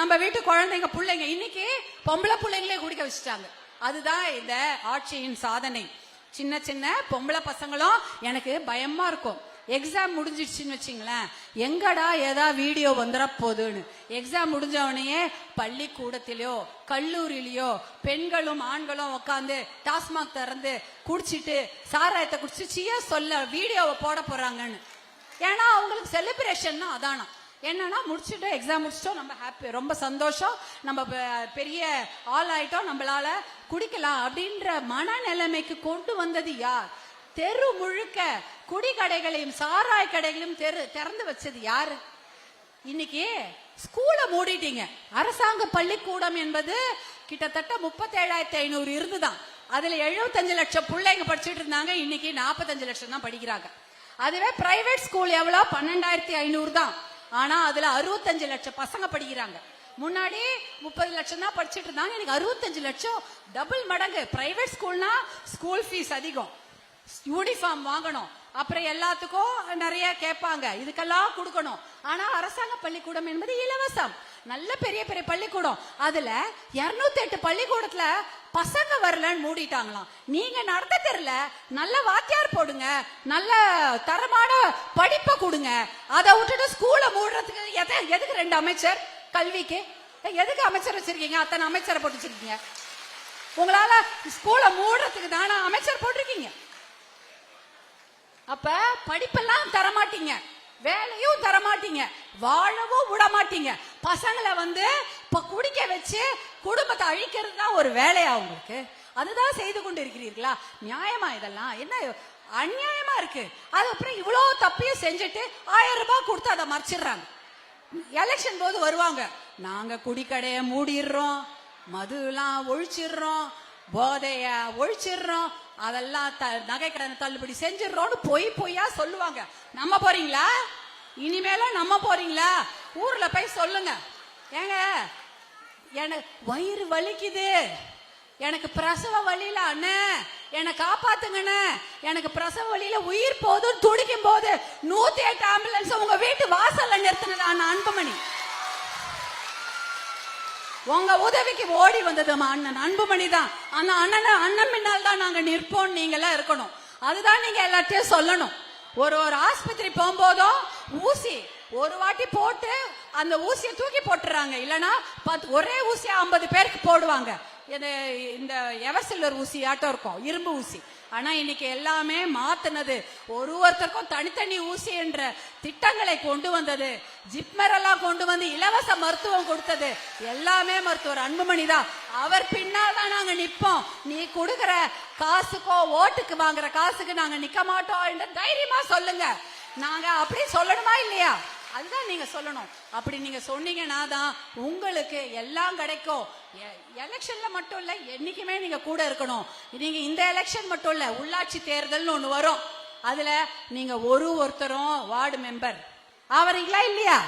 நம்ம வீட்டு குழந்தைங்க பிள்ளைங்க இன்னைக்கு பொம்பளை பிள்ளைங்களே குடிக்க வச்சுட்டாங்க. அதுதான் இந்த ஆட்சியின் சாதனை. சின்ன சின்ன பொம்பளை பசங்களும் எனக்கு பயமா இருக்கும். எக்ஸாம் முடிஞ்சிடுச்சுன்னு வச்சுங்களேன். எங்கடா ஏதா வீடியோ வந்துட போகுதுன்னு எக்ஸாம் முடிஞ்சவனையே பள்ளிக்கூடத்திலேயோ கல்லூரியிலையோ பெண்களும் ஆண்களும் உட்காந்து டாஸ்மாக் திறந்து குடிச்சிட்டு சாராயத்தை குடிச்சு சியா சொல்ல வீடியோவை போட போறாங்கன்னு. ஏன்னா அவங்களுக்கு செலிப்ரேஷன் அதானா? என்னன்னா முடிச்சுட்டு எக்ஸாம் முடிச்சிட்டோம் நம்ம ஹாப்பி ரொம்ப சந்தோஷம். நம்ம பெரிய ஆள் ஆயிட்டோம் நம்மளால குடிக்கலாம் அப்படின்ற மனநிலைமைக்கு கொண்டு வந்தது யார்? தெரு முழுக்க குடி கடைகளையும் சாராய கடைகளையும் தெரு திறந்து வச்சது யாரு? இன்னைக்கு ஸ்கூலை மூடிட்டீங்க. அரசாங்க பள்ளிக்கூடம் என்பது கிட்டத்தட்ட முப்பத்தேழாயிரத்தி ஐநூறு இருந்துதான். அதுல எழுபத்தஞ்சு லட்சம் பிள்ளைங்க படிச்சுட்டு இருந்தாங்க இன்னைக்கு நாற்பத்தஞ்சு லட்சம் தான் படிக்கிறாங்க. அதுவே பிரைவேட் ஸ்கூல் எவ்வளோ? பன்னெண்டாயிரத்தி ஐநூறு தான். ஆனா அதுல அறுபத்தஞ்சு லட்சம் பசங்க படிக்கிறாங்க. முன்னாடி முப்பது லட்சம் தான் படிச்சுட்டு இருந்தாங்க. எனக்கு அறுபத்தஞ்சு லட்சம் டபுள் மடங்கு. பிரைவேட் ஸ்கூல்னா ஸ்கூல் ஃபீஸ் அதிகம். யூனிஃபார்ம் வாங்கணும். அப்புறம் எல்லாத்துக்கும் நிறைய கேட்பாங்க. இதுக்கெல்லாம் கொடுக்கணும். ஆனா அரசாங்க பள்ளிக்கூடம் என்பது இலவசம். நல்ல பெரிய பெரிய பள்ளிக்கூடம். அதுல 208 எட்டு பள்ளிக்கூடத்துல பசங்க வரலன்னு மூடிட்டாங்களாம். நீங்க நடத்த தெரியல நல்ல வாத்தியார் போடுங்க நல்ல தரமான படிப்பை கொடுங்க. அதை விட்டுட்டு ஸ்கூலை மூடுறதுக்கு எதை எதுக்கு ரெண்டு அமைச்சர்? கல்விக்கு. எதுக்கு அமைச்சர் வச்சிருக்கீங்க? அத்தனை அமைச்சரை போட்டு வச்சிருக்கீங்க. உங்களால ஸ்கூலை மூடுறதுக்கு தானே அமைச்சர் போட்டிருக்கீங்க. அப்ப படிப்பெல்லாம் தரமாட்டீங்க. வேலையும் தரமாட்டீங்க வாழவும் விட மாட்டீங்க பசங்களை வந்து இப்போ குடிக்க வச்சு குடும்பத்தை அழிக்கிறது தான் ஒரு வேலையா உங்களுக்கு? அதுதான் செய்து கொண்டு இருக்கிறீர்களா நியாயமா இதெல்லாம்? என்ன அநியாயமா இருக்கு? அதுக்கப்புறம் இவ்வளவு தப்பையும் செஞ்சுட்டு ஆயிரம் ரூபாய் கொடுத்து அதை மறைச்சிடுறாங்க. எலெக்ஷன் போது வருவாங்க. நாங்க குடிக்கடைய மூடிடுறோம் மதுலாம் ஒழிச்சிடுறோம் போதைய ஒழிச்சிடுறோம் அதெல்லாம் த நகை கடனை தள்ளுபடி செஞ்சிடுறோம்னு பொய் பொய்யா சொல்லுவாங்க. நம்ம போறீங்களா? இனிமேல நம்ம போறீங்களா? ஊர்ல போய் சொல்லுங்க. ஏங்க எனக்கு வயிறு வலிக்குது. எனக்கு பிரசவ வழியில அண்ணே என்னை காப்பாத்துங்கண்ணே. எனக்கு பிரசவ வழியில உயிர் போதும் துடிக்கும் போது நூத்தி எட்டு ஆம்புலன்ஸ் உங்க வீட்டு வாசல்ல நிறுத்தினதான் அண்ணன் அன்புமணி. உங்க உதவிக்கு ஓடி வந்தது அண்ணன் அன்புமணி தான் அந்த அண்ணன் அண்ணன் பின்னால் தான் நாங்க நிற்போம் நீங்க எல்லாம் இருக்கணும். அதுதான் நீங்க எல்லாத்தையும் சொல்லணும். ஒரு ஒரு ஆஸ்பத்திரி போகும்போதும் ஊசி ஒரு வாட்டி போட்டு அந்த ஊசியை தூக்கி போட்டுறாங்க. இல்லனா பத்து ஒரே ஊசியா ஐம்பது பேருக்கு போடுவாங்க. இந்த எவசில்லர் ஊசி ஆட்டம் இருக்கும் இரும்பு ஊசி. ஆனா இன்னைக்கு எல்லாமே மாத்தினது. ஒரு ஒருத்தருக்கும் தனித்தனி ஊசி என்ற திட்டங்களை கொண்டு வந்தது. ஜிப்மர் எல்லாம் கொண்டு வந்து இலவச மருத்துவம் கொடுத்தது. எல்லாமே மருத்துவர் அன்புமணி தான். அவர் பின்னால் தான் நாங்க நிப்போம் நீ கொடுக்கற காசுக்கோ ஓட்டுக்கு வாங்குற காசுக்கு நாங்க நிக்க மாட்டோம் என்று தைரியமா சொல்லுங்க. நாங்க அப்படி சொல்லணுமா இல்லையா? அதுதான் நீங்க சொல்லணும். அப்படி நீங்க சொன்னீங்கன்னா தான் உங்களுக்கு எல்லாம் கிடைக்கும். எ- எலெக்ஷன்ல மட்டும் இல்ல என்னைக்குமே நீங்க கூட இருக்கணும். நீங்க இந்த எலெக்ஷன் மட்டும் இல்ல உள்ளாட்சி தேர்தல்னு ஒண்ணு வரும். அதுல நீங்க ஒரு ஒருத்தரும் வார்டு மெம்பர். ஆவறீங்களா இல்லையா?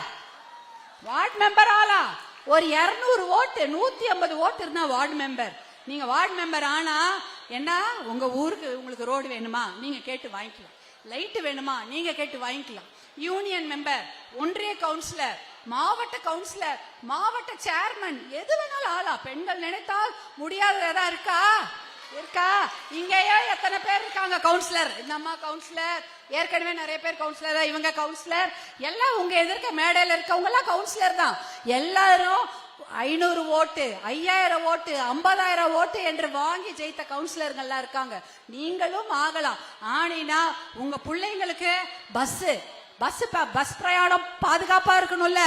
வார்டு மெம்பர் ஆளா? ஒரு இருநூறு ஓட்டு நூத்தி ஐம்பது ஓட்டு இருந்தா வார்டு மெம்பர். நீங்க வார்டு மெம்பர் ஆனா என்ன உங்க ஊருக்கு உங்களுக்கு ரோடு வேணுமா? நீங்க கேட்டு வாங்கிக்கலாம். லைட்டு வேணுமா? நீங்க கேட்டு வாங்கிக்கலாம். யூனியன் மெம்பர் ஒன்றிய கவுன்சிலர் மாவட்ட கவுன்சிலர் மாவட்ட சேர்மன் எது வேணாலும் ஆளா? பெண்கள் நினைத்தால் முடியாத ஏதா இருக்கா? இருக்கா? இங்கேயே எத்தனை பேர் இருக்காங்க? கவுன்சிலர் இந்த அம்மா கவுன்சிலர் ஏற்கனவே நிறைய பேர் கவுன்சிலர் தான். இவங்க கவுன்சிலர் எல்லாம் உங்க எதிர்க்க மேடையில இருக்கவங்க எல்லாம் கவுன்சிலர் தான். எல்லாரும் ஐநூறு ஓட்டு ஐயாயிரம் ஓட்டு ஐம்பதாயிரம் ஓட்டு என்று வாங்கி ஜெயித்த கவுன்சிலர்கள்லாம் இருக்காங்க. நீங்களும் ஆகலாம். ஆனினா உங்க பிள்ளைங்களுக்கு பஸ் பஸ் பஸ் பிரயாணம் பாதுகாப்பா இருக்கணும்ல?